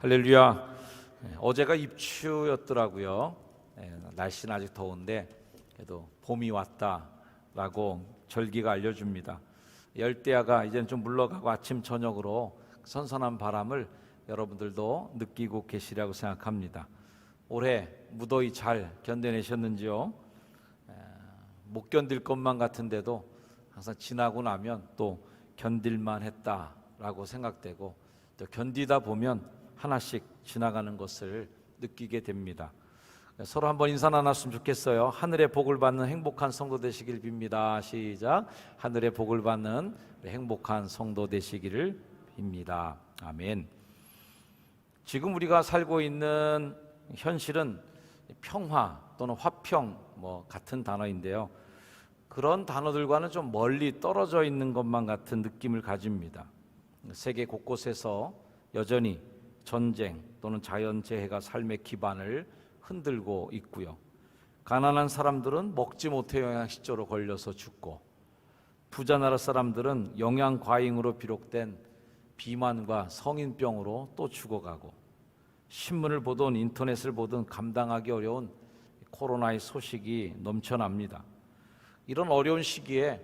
할렐루야. 예, 어제가 입추였더라고요. 예, 날씨는 아직 더운데 그래도 봄이 왔다라고 절기가 알려줍니다. 열대야가 이제는 좀 물러가고 아침 저녁으로 선선한 바람을 여러분들도 느끼고 계시리라고 생각합니다. 올해 무더위 잘 견뎌내셨는지요? 에, 못 견딜 것만 같은데도 항상 지나고 나면 또 견딜만 했다라고 생각되고 또 견디다 보면 하나씩 지나가는 것을 느끼게 됩니다. 서로 한번 인사 나눴으면 좋겠어요. 하늘의 복을 받는 행복한 성도 되시길 빕니다. 시작. 하늘의 복을 받는 행복한 성도 되시기를 빕니다. 아멘. 지금 우리가 살고 있는 현실은 평화 또는 화평 뭐 같은 단어인데요. 그런 단어들과는 좀 멀리 떨어져 있는 것만 같은 느낌을 가집니다. 세계 곳곳에서 여전히 전쟁 또는 자연재해가 삶의 기반을 흔들고 있고요. 가난한 사람들은 먹지 못해 영양실조로 걸려서 죽고 부자 나라 사람들은 영양 과잉으로 비롯된 비만과 성인병으로 또 죽어가고 신문을 보든 인터넷을 보든 감당하기 어려운 코로나의 소식이 넘쳐납니다. 이런 어려운 시기에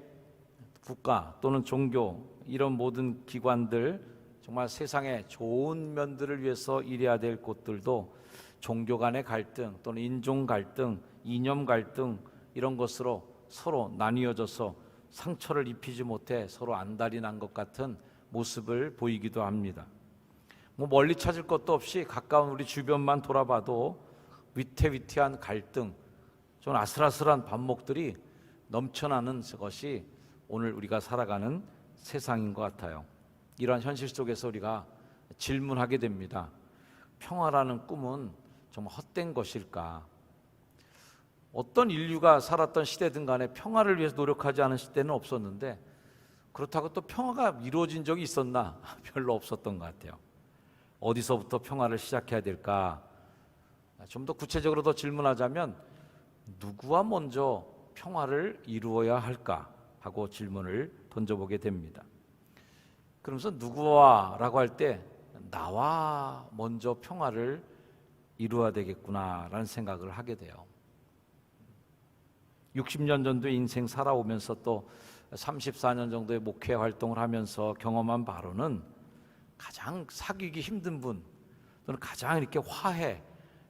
국가 또는 종교 이런 모든 기관들 정말 세상의 좋은 면들을 위해서 일해야 될 곳들도 종교 간의 갈등 또는 인종 갈등, 이념 갈등 이런 것으로 서로 나뉘어져서 상처를 입히지 못해 서로 안달이 난 것 같은 모습을 보이기도 합니다. 뭐 멀리 찾을 것도 없이 가까운 우리 주변만 돌아봐도 위태위태한 갈등, 좀 아슬아슬한 반목들이 넘쳐나는 것이 오늘 우리가 살아가는 세상인 것 같아요. 이러한 현실 속에서 우리가 질문하게 됩니다. 평화라는 꿈은 정말 헛된 것일까? 어떤 인류가 살았던 시대든 간에 평화를 위해서 노력하지 않은 시대는 없었는데 그렇다고 또 평화가 이루어진 적이 있었나? 별로 없었던 것 같아요. 어디서부터 평화를 시작해야 될까? 좀 더 구체적으로 더 질문하자면 누구와 먼저 평화를 이루어야 할까? 하고 질문을 던져보게 됩니다. 그러면서 누구와라고 할 때 나와 먼저 평화를 이루어야 되겠구나라는 생각을 하게 돼요. 60년 정도 인생 살아오면서 또 34년 정도의 목회 활동을 하면서 경험한 바로는 가장 사귀기 힘든 분 또는 가장 이렇게 화해,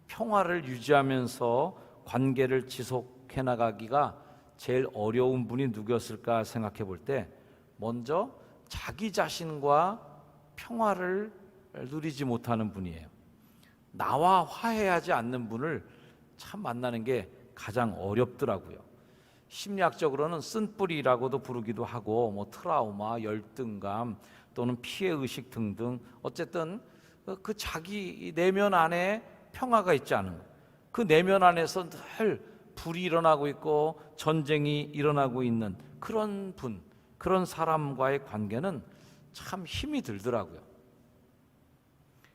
평화를 유지하면서 관계를 지속해 나가기가 제일 어려운 분이 누구였을까 생각해 볼 때 먼저 자기 자신과 평화를 누리지 못하는 분이에요. 나와 화해하지 않는 분을 참 만나는 게 가장 어렵더라고요. 심리학적으로는 쓴뿌리라고도 부르기도 하고 뭐 트라우마, 열등감 또는 피해 의식 등등 어쨌든 그 자기 내면 안에 평화가 있지 않은 것. 그 내면 안에서 늘 불이 일어나고 있고 전쟁이 일어나고 있는 그런 분, 그런 사람과의 관계는 참 힘이 들더라고요.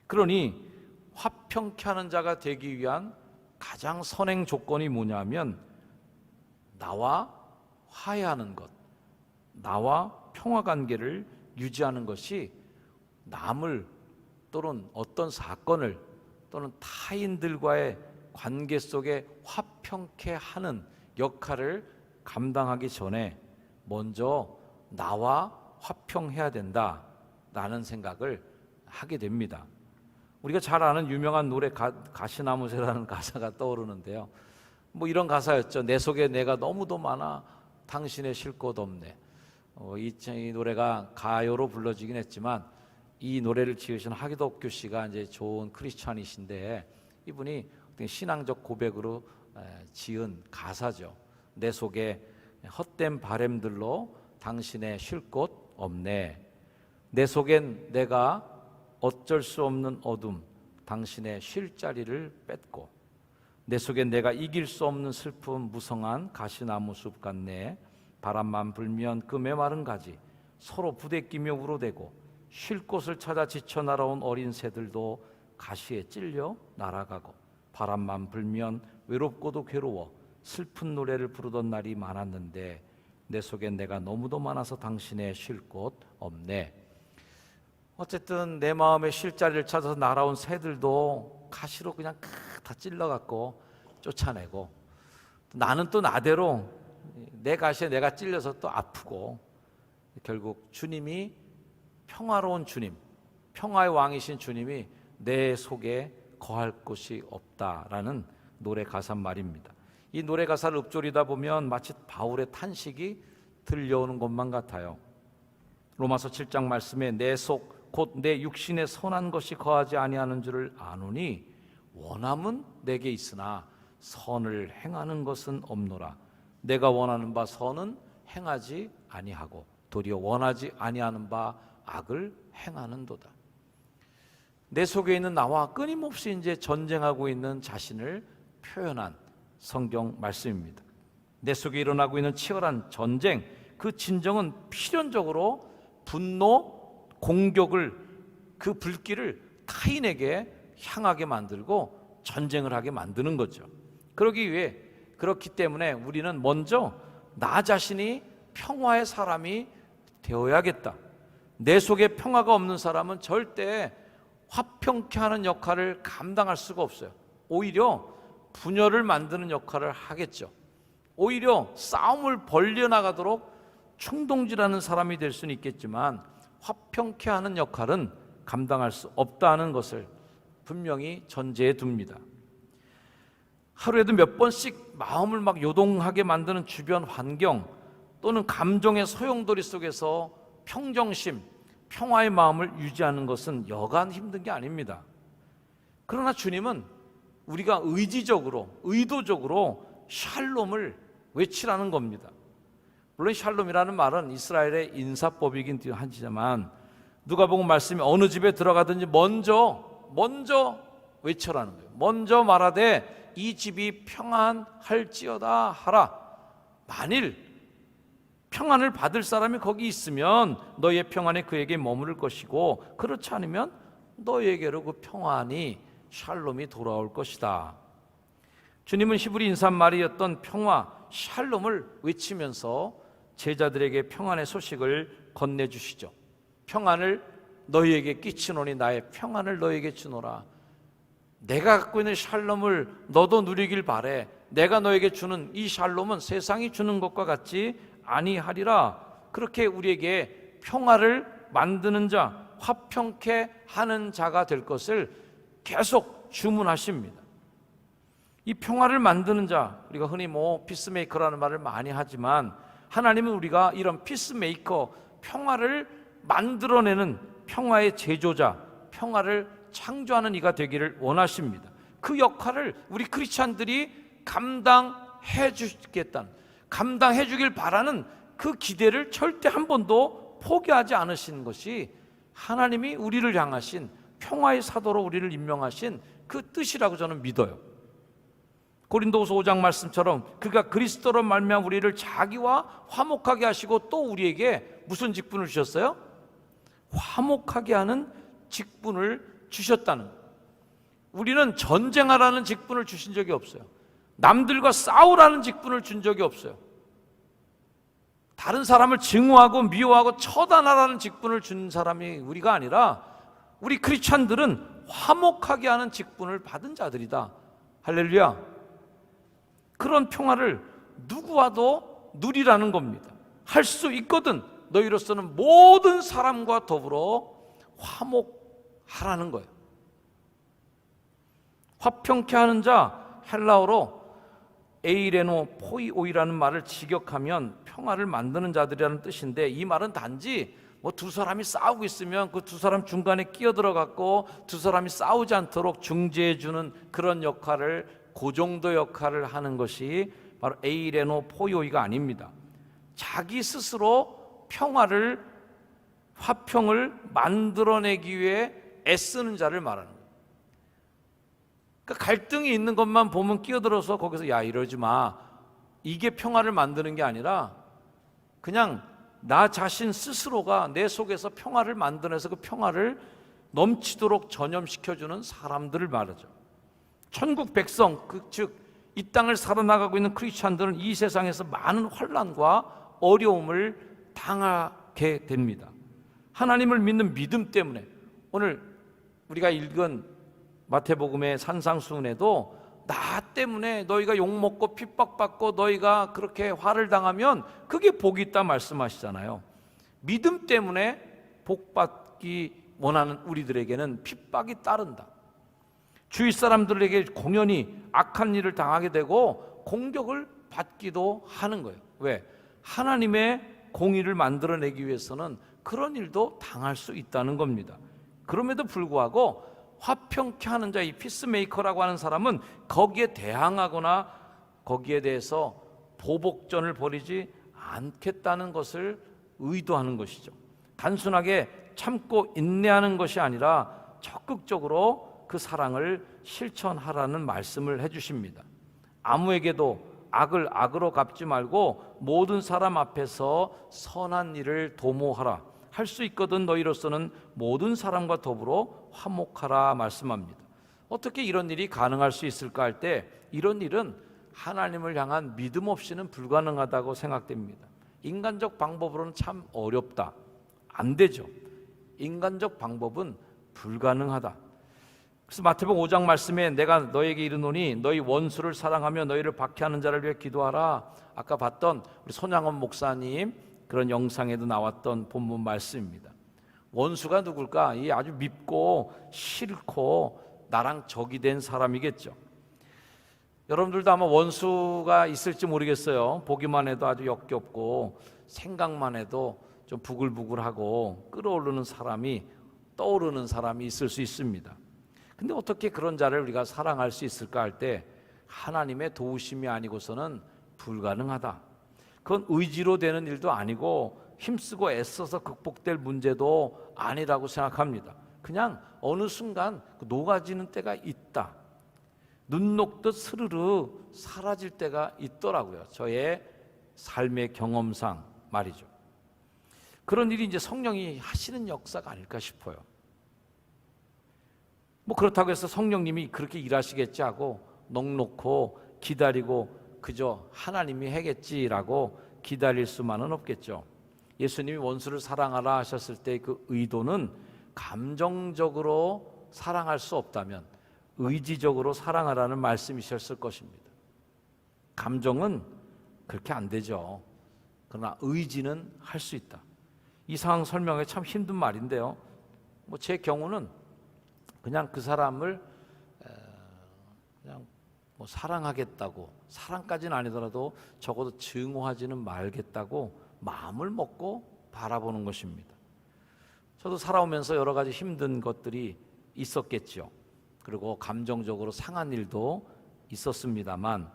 그러니 화평케 하는 자가 되기 위한 가장 선행 조건이 뭐냐면 나와 화해하는 것, 나와 평화 관계를 유지하는 것이 남을 또는 어떤 사건을 또는 타인들과의 관계 속에 화평케 하는 역할을 감당하기 전에 먼저 나와 화평해야 된다라는 생각을 하게 됩니다. 우리가 잘 아는 유명한 노래 가, 가시나무새라는 가사가 떠오르는데요. 뭐 이런 가사였죠. 내 속에 내가 너무도 많아 당신의 쉴 곳 없네. 어, 이, 이 노래가 가요로 불러지긴 했지만 이 노래를 지으신 하기덕규 씨가 이제 좋은 크리스찬이신데 이분이 신앙적 고백으로 지은 가사죠. 내 속에 헛된 바램들로 당신의 쉴 곳 없네. 내 속엔 내가 어쩔 수 없는 어둠, 당신의 쉴 자리를 뺏고 내 속엔 내가 이길 수 없는 슬픔 무성한 가시나무 숲 같네. 바람만 불면 그 메마른 가지 서로 부대끼며 울어대고 쉴 곳을 찾아 지쳐 날아온 어린 새들도 가시에 찔려 날아가고 바람만 불면 외롭고도 괴로워 슬픈 노래를 부르던 날이 많았는데 내 속엔 내가 너무도 많아서 당신의 쉴 곳 없네. 어쨌든 내 마음의 쉴 자리를 찾아서 날아온 새들도 가시로 그냥 다 찔러갖고 쫓아내고 나는 또 나대로 내 가시에 내가 찔려서 또 아프고 결국 주님이 평화로운 주님, 평화의 왕이신 주님이 내 속에 거할 곳이 없다라는 노래 가사 말입니다. 이 노래 가사를 읊조리다 보면 마치 바울의 탄식이 들려오는 것만 같아요. 로마서 7장 말씀에 내 속 곧 내 육신에 선한 것이 거하지 아니하는 줄을 아노니 원함은 내게 있으나 선을 행하는 것은 없노라. 내가 원하는 바 선은 행하지 아니하고 도리어 원하지 아니하는 바 악을 행하는도다. 내 속에 있는 나와 끊임없이 이제 전쟁하고 있는 자신을 표현한 성경 말씀입니다. 내 속에 일어나고 있는 치열한 전쟁, 그 진정은 필연적으로 분노, 공격을 그 불길을 타인에게 향하게 만들고 전쟁을 하게 만드는 거죠. 그러기 위해 그렇기 때문에 우리는 먼저 나 자신이 평화의 사람이 되어야겠다. 내 속에 평화가 없는 사람은 절대 화평케 하는 역할을 감당할 수가 없어요. 오히려 분열을 만드는 역할을 하겠죠. 오히려 싸움을 벌려 나가도록 충동질하는 사람이 될 수는 있겠지만 화평케 하는 역할은 감당할 수 없다는 것을 분명히 전제해 둡니다. 하루에도 몇 번씩 마음을 막 요동하게 만드는 주변 환경 또는 감정의 소용돌이 속에서 평정심, 평화의 마음을 유지하는 것은 여간 힘든 게 아닙니다. 그러나 주님은 우리가 의지적으로, 의도적으로 샬롬을 외치라는 겁니다. 물론 샬롬이라는 말은 이스라엘의 인사법이긴 하지만 누가복음 말씀이 어느 집에 들어가든지 먼저 먼저 외쳐라는 거예요. 먼저 말하되 이 집이 평안할지어다 하라. 만일 평안을 받을 사람이 거기 있으면 너의 평안이 그에게 머무를 것이고 그렇지 않으면 너에게로 그 평안이 샬롬이 돌아올 것이다. 주님은 히브리 인사말이었던 평화, 샬롬을 외치면서 제자들에게 평안의 소식을 건네 주시죠. 평안을 너희에게 끼치노니 나의 평안을 너희에게 주노라. 내가 갖고 있는 샬롬을 너도 누리길 바래. 내가 너에게 주는 이 샬롬은 세상이 주는 것과 같지 아니하리라. 그렇게 우리에게 평화를 만드는 자, 화평케 하는 자가 될 것을 계속 주문하십니다. 이 평화를 만드는 자, 우리가 흔히 뭐 피스메이커라는 말을 많이 하지만 하나님은 우리가 이런 피스메이커, 평화를 만들어내는 평화의 제조자, 평화를 창조하는 이가 되기를 원하십니다. 그 역할을 우리 크리스찬들이 감당해 주겠다는 감당해 주길 바라는 그 기대를 절대 한 번도 포기하지 않으신 것이 하나님이 우리를 향하신 평화의 사도로 우리를 임명하신 그 뜻이라고 저는 믿어요. 고린도후서 5장 말씀처럼 그가 그리스도로 말미암아 우리를 자기와 화목하게 하시고 또 우리에게 무슨 직분을 주셨어요? 화목하게 하는 직분을 주셨다는. 우리는 전쟁하라는 직분을 주신 적이 없어요. 남들과 싸우라는 직분을 준 적이 없어요. 다른 사람을 증오하고 미워하고 처단하라는 직분을 준 사람이 우리가 아니라 우리 크리스찬들은 화목하게 하는 직분을 받은 자들이다. 할렐루야. 그런 평화를 누구와도 누리라는 겁니다. 할 수 있거든. 너희로서는 모든 사람과 더불어 화목하라는 거예요. 화평케 하는 자 헬라어로 에이레노 포이오이라는 말을 직역하면 평화를 만드는 자들이라는 뜻인데 이 말은 단지 뭐 두 사람이 싸우고 있으면 그 두 사람 중간에 끼어들어 갖고 두 사람이 싸우지 않도록 중재해 주는 그런 역할을 그 정도 역할을 하는 것이 바로 에이레노 포이오이가 아닙니다. 자기 스스로 평화를 화평을 만들어내기 위해 애쓰는 자를 말하는 거예요. 그러니까 갈등이 있는 것만 보면 끼어들어서 거기서 야 이러지 마. 이게 평화를 만드는 게 아니라 그냥 나 자신 스스로가 내 속에서 평화를 만들어서 그 평화를 넘치도록 전염시켜주는 사람들을 말하죠. 천국 백성, 그 즉 이 땅을 살아나가고 있는 크리스찬들은 이 세상에서 많은 환란과 어려움을 당하게 됩니다. 하나님을 믿는 믿음 때문에 오늘 우리가 읽은 마태복음의 산상수훈에도 나 때문에 너희가 욕먹고 핍박받고 너희가 그렇게 화를 당하면 그게 복이 있다 말씀하시잖아요. 믿음 때문에 복받기 원하는 우리들에게는 핍박이 따른다. 주위 사람들에게 공연히 악한 일을 당하게 되고 공격을 받기도 하는 거예요. 왜? 하나님의 공의를 만들어내기 위해서는 그런 일도 당할 수 있다는 겁니다. 그럼에도 불구하고 화평케 하는 자, 이 피스메이커라고 하는 사람은 거기에 대항하거나 거기에 대해서 보복전을 벌이지 않겠다는 것을 의도하는 것이죠. 단순하게 참고 인내하는 것이 아니라 적극적으로 그 사랑을 실천하라는 말씀을 해 주십니다. 아무에게도 악을 악으로 갚지 말고 모든 사람 앞에서 선한 일을 도모하라. 할 수 있거든 너희로서는 모든 사람과 더불어 화목하라 말씀합니다. 어떻게 이런 일이 가능할 수 있을까 할 때 이런 일은 하나님을 향한 믿음 없이는 불가능하다고 생각됩니다. 인간적 방법으로는 참 어렵다. 안 되죠. 인간적 방법은 불가능하다. 그래서 마태복음 5장 말씀에 내가 너에게 이르노니 너희 원수를 사랑하며 너희를 박해하는 자를 위해 기도하라. 아까 봤던 우리 손양원 목사님 그런 영상에도 나왔던 본문 말씀입니다. 원수가 누굴까? 이 아주 밉고 싫고 나랑 적이 된 사람이겠죠. 여러분들도 아마 원수가 있을지 모르겠어요. 보기만 해도 아주 역겹고 생각만 해도 좀 부글부글하고 끌어오르는 사람이 떠오르는 사람이 있을 수 있습니다. 근데 어떻게 그런 자를 우리가 사랑할 수 있을까 할 때 하나님의 도우심이 아니고서는 불가능하다. 그건 의지로 되는 일도 아니고 힘쓰고 애써서 극복될 문제도 아니라고 생각합니다. 그냥 어느 순간 녹아지는 때가 있다. 눈 녹듯 스르르 사라질 때가 있더라고요. 저의 삶의 경험상 말이죠. 그런 일이 이제 성령이 하시는 역사가 아닐까 싶어요. 뭐 그렇다고 해서 성령님이 그렇게 일하시겠지 하고 넉놓고 기다리고 그저 하나님이 해겠지라고 기다릴 수만은 없겠죠. 예수님이 원수를 사랑하라 하셨을 때 그 의도는 감정적으로 사랑할 수 없다면 의지적으로 사랑하라는 말씀이셨을 것입니다. 감정은 그렇게 안 되죠. 그러나 의지는 할 수 있다. 이 상황 설명하기 참 힘든 말인데요. 뭐 제 경우는 그냥 그 사람을 그냥 뭐 사랑하겠다고 사랑까지는 아니더라도 적어도 증오하지는 말겠다고 마음을 먹고 바라보는 것입니다. 저도 살아오면서 여러 가지 힘든 것들이 있었겠죠. 그리고 감정적으로 상한 일도 있었습니다만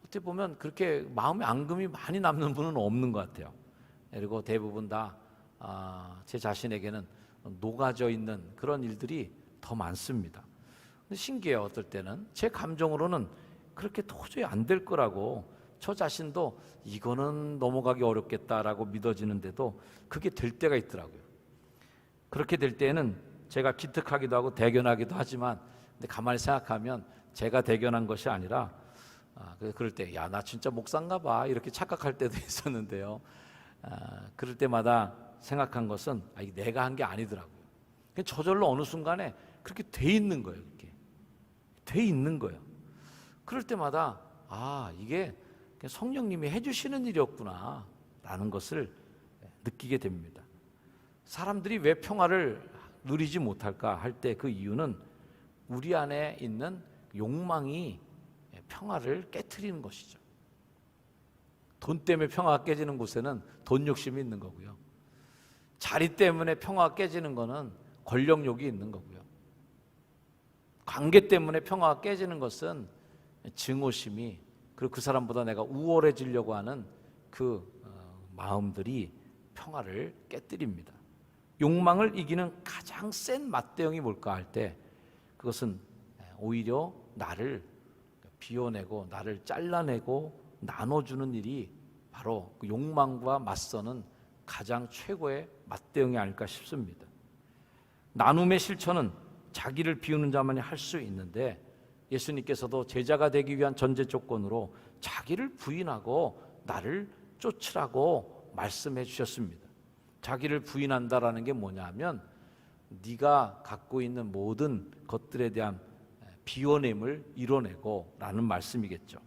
어떻게 보면 그렇게 마음에 앙금이 많이 남는 분은 없는 것 같아요. 그리고 대부분 다제 아, 자신에게는 녹아져 있는 그런 일들이 더 많습니다. 신기해요. 어떨 때는 제 감정으로는 그렇게 도저히 안 될 거라고 저 자신도 이거는 넘어가기 어렵겠다라고 믿어지는데도 그게 될 때가 있더라고요. 그렇게 될 때는 제가 기특하기도 하고 대견하기도 하지만 근데 가만히 생각하면 제가 대견한 것이 아니라 아, 그, 그럴 때 야 나 진짜 목사인가 봐 이렇게 착각할 때도 있었는데요. 아, 그럴 때마다 생각한 것은 아, 내가 한 게 아니더라고요. 저절로 어느 순간에 그렇게 돼 있는 거예요. 돼 있는 거예요. 그럴 때마다 아 이게 성령님이 해주시는 일이었구나 라는 것을 느끼게 됩니다. 사람들이 왜 평화를 누리지 못할까 할 때 그 이유는 우리 안에 있는 욕망이 평화를 깨뜨리는 것이죠. 돈 때문에 평화가 깨지는 곳에는 돈 욕심이 있는 거고요. 자리 때문에 평화가 깨지는 것은 권력욕이 있는 거고요. 관계 때문에 평화가 깨지는 것은 증오심이 그리고 그 사람보다 내가 우월해지려고 하는 그 어, 마음들이 평화를 깨뜨립니다. 욕망을 이기는 가장 센 맞대응이 뭘까 할 때 그것은 오히려 나를 비워내고 나를 잘라내고 나눠주는 일이 바로 그 욕망과 맞서는 가장 최고의 맞대응이 아닐까 싶습니다. 나눔의 실천은 자기를 비우는 자만이 할 수 있는데 예수님께서도 제자가 되기 위한 전제 조건으로 자기를 부인하고 나를 쫓으라고 말씀해 주셨습니다. 자기를 부인한다라는 게 뭐냐면 네가 갖고 있는 모든 것들에 대한 비워냄을 이뤄내고라는 말씀이겠죠.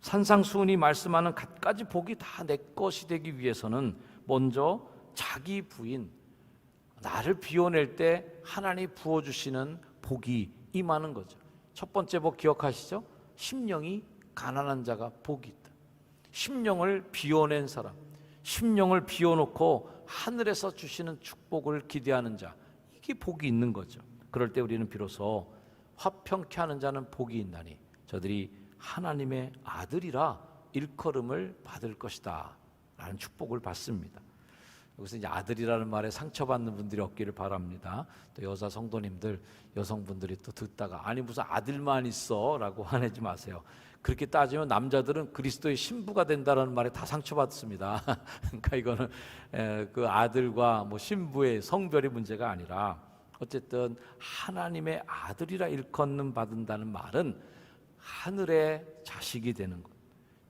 산상수훈이 말씀하는 갖가지 복이 다 내 것이 되기 위해서는 먼저 자기 부인 나를 비워낼 때 하나님 부어 주시는 복이 임하는 거죠. 첫 번째 복 기억하시죠? 심령이 가난한 자가 복이 있다. 심령을 비워낸 사람, 심령을 비워놓고 하늘에서 주시는 축복을 기대하는 자, 이게 복이 있는 거죠. 그럴 때 우리는 비로소 화평케 하는 자는 복이 있나니 저들이 하나님의 아들이라 일컬음을 받을 것이다. 라는 축복을 받습니다. 여기서 이제 아들이라는 말에 상처받는 분들이 없기를 바랍니다. 또 여자 성도님들, 여성분들이 또 듣다가 아니 무슨 아들만 있어라고 화내지 마세요. 그렇게 따지면 남자들은 그리스도의 신부가 된다라는 말에 다 상처받습니다. 그러니까 이거는 에, 그 아들과 뭐 신부의 성별의 문제가 아니라 어쨌든 하나님의 아들이라 일컫는 받는다는 말은 하늘의 자식이 되는 것,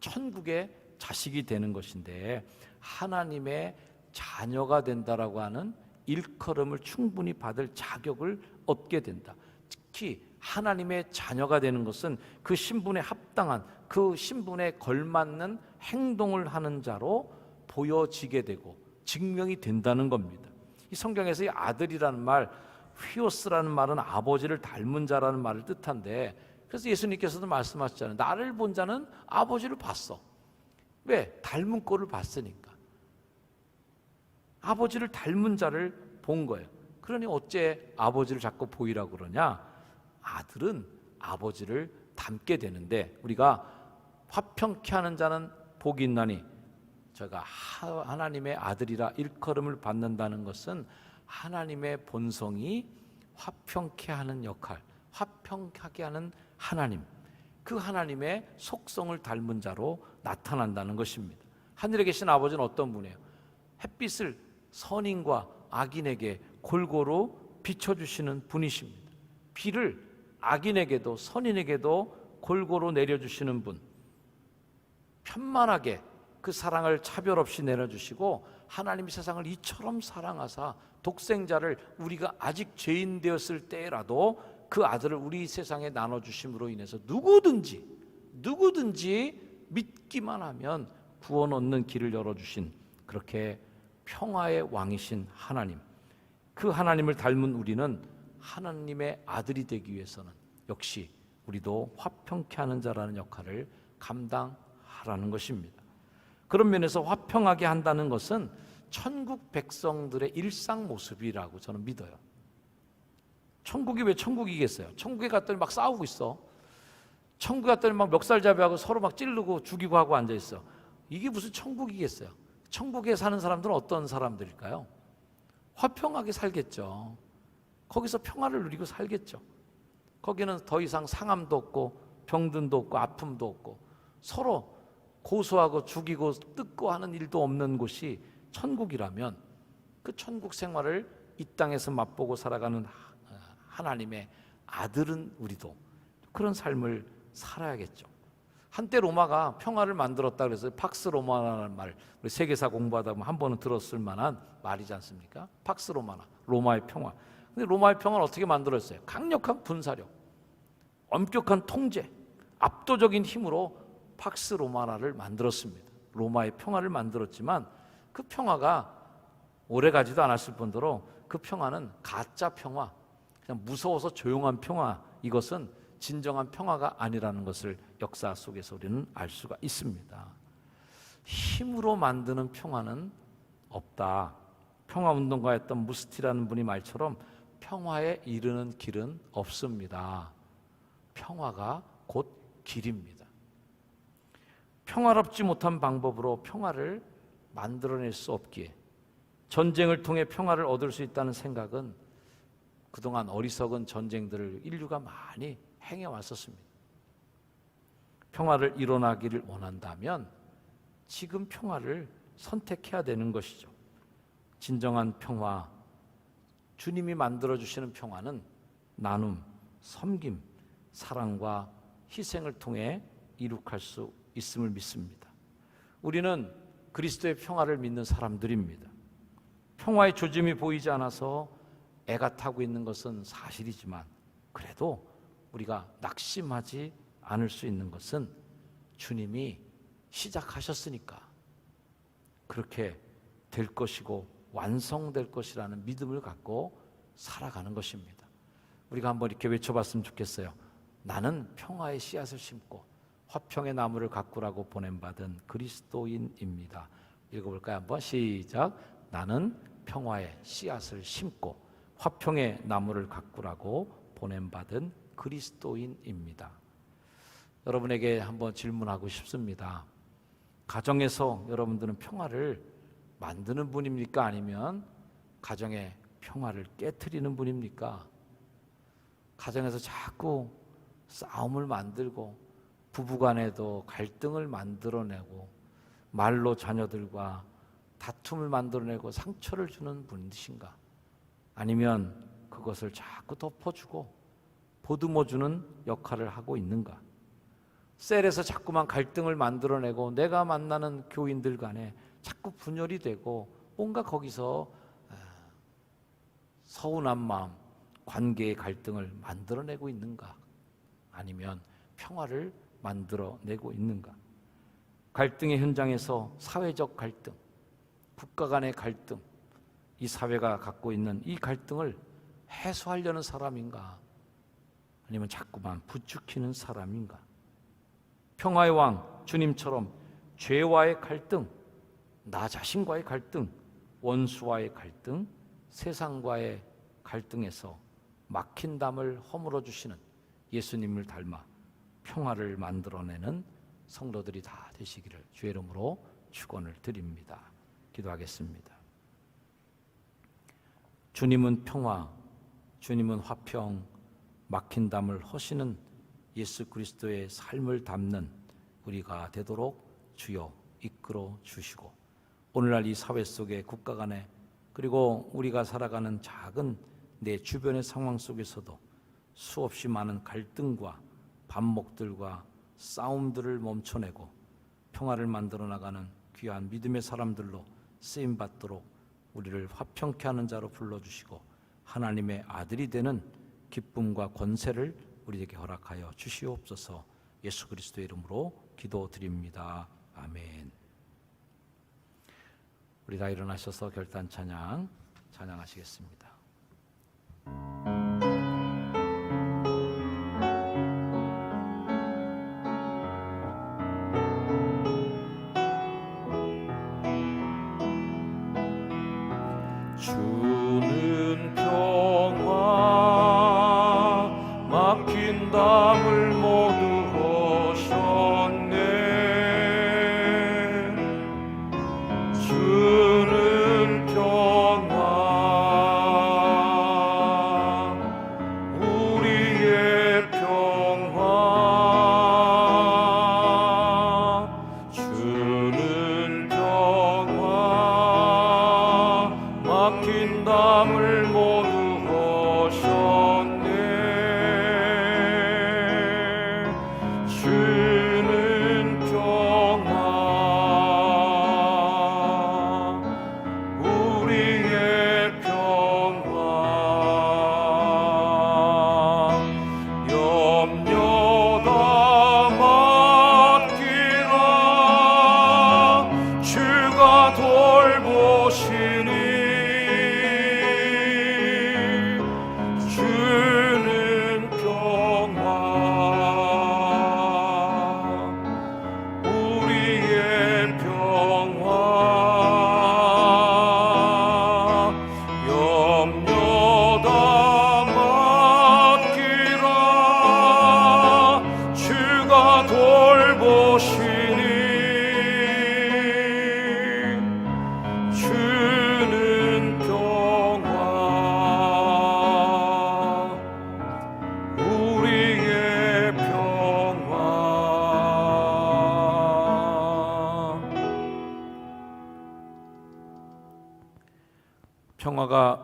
천국의 자식이 되는 것인데 하나님의 자녀가 된다라고 하는 일컬음을 충분히 받을 자격을 얻게 된다. 특히 하나님의 자녀가 되는 것은 그 신분에 합당한 그 신분에 걸맞는 행동을 하는 자로 보여지게 되고 증명이 된다는 겁니다. 이 성경에서 이 아들이라는 말, 휘오스라는 말은 아버지를 닮은 자라는 말을 뜻한데 그래서 예수님께서도 말씀하셨잖아요. 나를 본 자는 아버지를 봤어. 왜? 닮은 꼴을 봤으니까. 아버지를 닮은 자를 본 거예요. 그러니 어째 아버지를 자꾸 보이라고 그러냐? 아들은 아버지를 닮게 되는데 우리가 화평케 하는 자는 복이 있나니 저가 하나님의 아들이라 일컬음을 받는다는 것은 하나님의 본성이 화평케 하는 역할, 화평하게 하는 하나님, 그 하나님의 속성을 닮은 자로 나타난다는 것입니다. 하늘에 계신 아버지는 어떤 분이에요? 햇빛을 선인과 악인에게 골고루 비춰주시는 분이십니다. 비를 악인에게도 선인에게도 골고루 내려주시는 분. 편만하게 그 사랑을 차별 없이 내려주시고 하나님이 세상을 이처럼 사랑하사 독생자를 우리가 아직 죄인 되었을 때라도 그 아들을 우리 세상에 나눠주심으로 인해서 누구든지 누구든지 믿기만 하면 구원 얻는 길을 열어주신 그렇게 평화의 왕이신 하나님 그 하나님을 닮은 우리는 하나님의 아들이 되기 위해서는 역시 우리도 화평케 하는 자라는 역할을 감당하라는 것입니다. 그런 면에서 화평하게 한다는 것은 천국 백성들의 일상 모습이라고 저는 믿어요. 천국이 왜 천국이겠어요? 천국에 갔더니 막 싸우고 있어. 천국에 갔더니 막 멱살잡이하고 서로 막 찌르고 죽이고 하고 앉아 있어. 이게 무슨 천국이겠어요? 천국에 사는 사람들은 어떤 사람들일까요? 화평하게 살겠죠. 거기서 평화를 누리고 살겠죠. 거기는 더 이상 상함도 없고 병든도 없고 아픔도 없고 서로 고소하고 죽이고 뜯고 하는 일도 없는 곳이 천국이라면 그 천국 생활을 이 땅에서 맛보고 살아가는 하나님의 아들은 우리도 그런 삶을 살아야겠죠. 한때 로마가 평화를 만들었다 그래서 팍스 로마라는 말 우리 세계사 공부하다 보면 한 번은 들었을 만한 말이지 않습니까? 팍스 로마나 로마의 평화. 근데 로마의 평화를 어떻게 만들었어요? 강력한 군사력, 엄격한 통제, 압도적인 힘으로 팍스 로마나를 만들었습니다. 로마의 평화를 만들었지만 그 평화가 오래 가지도 않았을 뿐더러 그 평화는 가짜 평화, 그냥 무서워서 조용한 평화 이것은 진정한 평화가 아니라는 것을 역사 속에서 우리는 알 수가 있습니다. 힘으로 만드는 평화는 없다. 평화 운동가였던 무스티라는 분이 말처럼 평화에 이르는 길은 없습니다. 평화가 곧 길입니다. 평화롭지 못한 방법으로 평화를 만들어낼 수 없기에 전쟁을 통해 평화를 얻을 수 있다는 생각은 그동안 어리석은 전쟁들을 인류가 많이 행해 왔었습니다. 평화를 일어나기를 원한다면 지금 평화를 선택해야 되는 것이죠. 진정한 평화, 주님이 만들어 주시는 평화는 나눔, 섬김, 사랑과 희생을 통해 이룩할 수 있음을 믿습니다. 우리는 그리스도의 평화를 믿는 사람들입니다. 평화의 조짐이 보이지 않아서 애가 타고 있는 것은 사실이지만 그래도 우리가 낙심하지 않을 수 있는 것은 주님이 시작하셨으니까 그렇게 될 것이고 완성될 것이라는 믿음을 갖고 살아가는 것입니다. 우리가 한번 이렇게 외쳐봤으면 좋겠어요. 나는 평화의 씨앗을 심고 화평의 나무를 가꾸라고 보냄받은 그리스도인입니다. 읽어볼까요? 한번 시작. 나는 평화의 씨앗을 심고 화평의 나무를 가꾸라고 보냄받은 그리스도인입니다. 여러분에게 한번 질문하고 싶습니다. 가정에서 여러분들은 평화를 만드는 분입니까? 아니면 가정의 평화를 깨뜨리는 분입니까? 가정에서 자꾸 싸움을 만들고 부부간에도 갈등을 만들어내고 말로 자녀들과 다툼을 만들어내고 상처를 주는 분이신가? 아니면 그것을 자꾸 덮어주고 보듬어주는 역할을 하고 있는가? 셀에서 자꾸만 갈등을 만들어내고 내가 만나는 교인들 간에 자꾸 분열이 되고 뭔가 거기서 아, 서운한 마음, 관계의 갈등을 만들어내고 있는가? 아니면 평화를 만들어내고 있는가? 갈등의 현장에서 사회적 갈등, 국가 간의 갈등, 이 사회가 갖고 있는 이 갈등을 해소하려는 사람인가? 아니면 자꾸만 부추기는 사람인가? 평화의 왕 주님처럼 죄와의 갈등, 나 자신과의 갈등, 원수와의 갈등, 세상과의 갈등에서 막힌 담을 허물어 주시는 예수님을 닮아 평화를 만들어내는 성도들이 다 되시기를 주의 이름으로 축원을 드립니다. 기도하겠습니다. 주님은 평화, 주님은 화평, 막힌 담을 허시는 예수 그리스도의 삶을 담는 우리가 되도록 주여 이끌어 주시고 오늘날 이 사회 속에 국가 간에 그리고 우리가 살아가는 작은 내 주변의 상황 속에서도 수없이 많은 갈등과 반목들과 싸움들을 멈춰내고 평화를 만들어 나가는 귀한 믿음의 사람들로 쓰임 받도록 우리를 화평케 하는 자로 불러 주시고 하나님의 아들이 되는 기쁨과 권세를 우리에게 허락하여 주시옵소서. 예수 그리스도의 이름으로 기도드립니다. 아멘. 우리 다 일어나셔서 결단 찬양 찬양하시겠습니다. 담을 모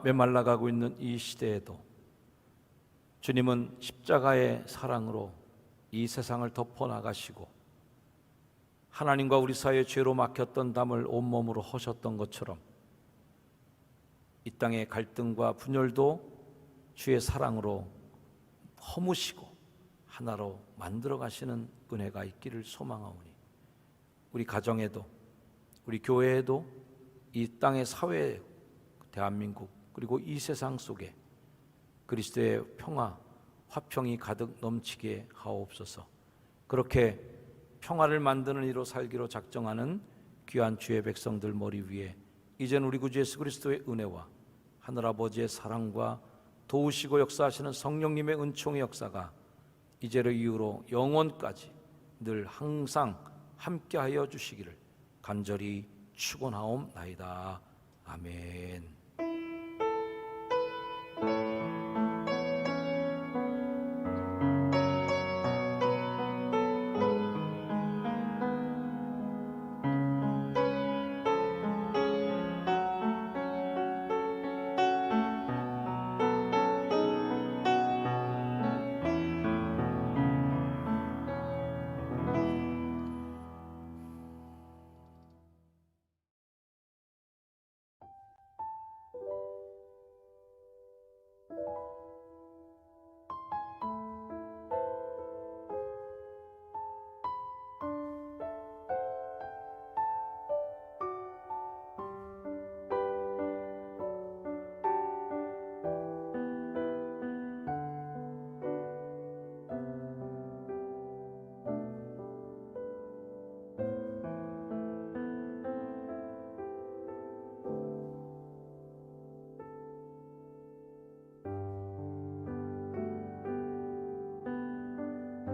메말라가고 있는 이 시대에도 주님은 십자가의 사랑으로 이 세상을 덮어 나가시고 하나님과 우리 사이의 죄로 막혔던 담을 온몸으로 허셨던 것처럼 이 땅의 갈등과 분열도 주의 사랑으로 허무시고 하나로 만들어 가시는 은혜가 있기를 소망하오니 우리 가정에도 우리 교회에도 이 땅의 사회 대한민국 그리고 이 세상 속에 그리스도의 평화 화평이 가득 넘치게 하옵소서. 그렇게 평화를 만드는 이로 살기로 작정하는 귀한 주의 백성들 머리 위에 이젠 우리 구주 예수 그리스도의 은혜와 하늘 아버지의 사랑과 도우시고 역사하시는 성령님의 은총의 역사가 이제로 이후로 영원까지 늘 항상 함께하여 주시기를 간절히 축원하옵나이다. 아멘. Thank you.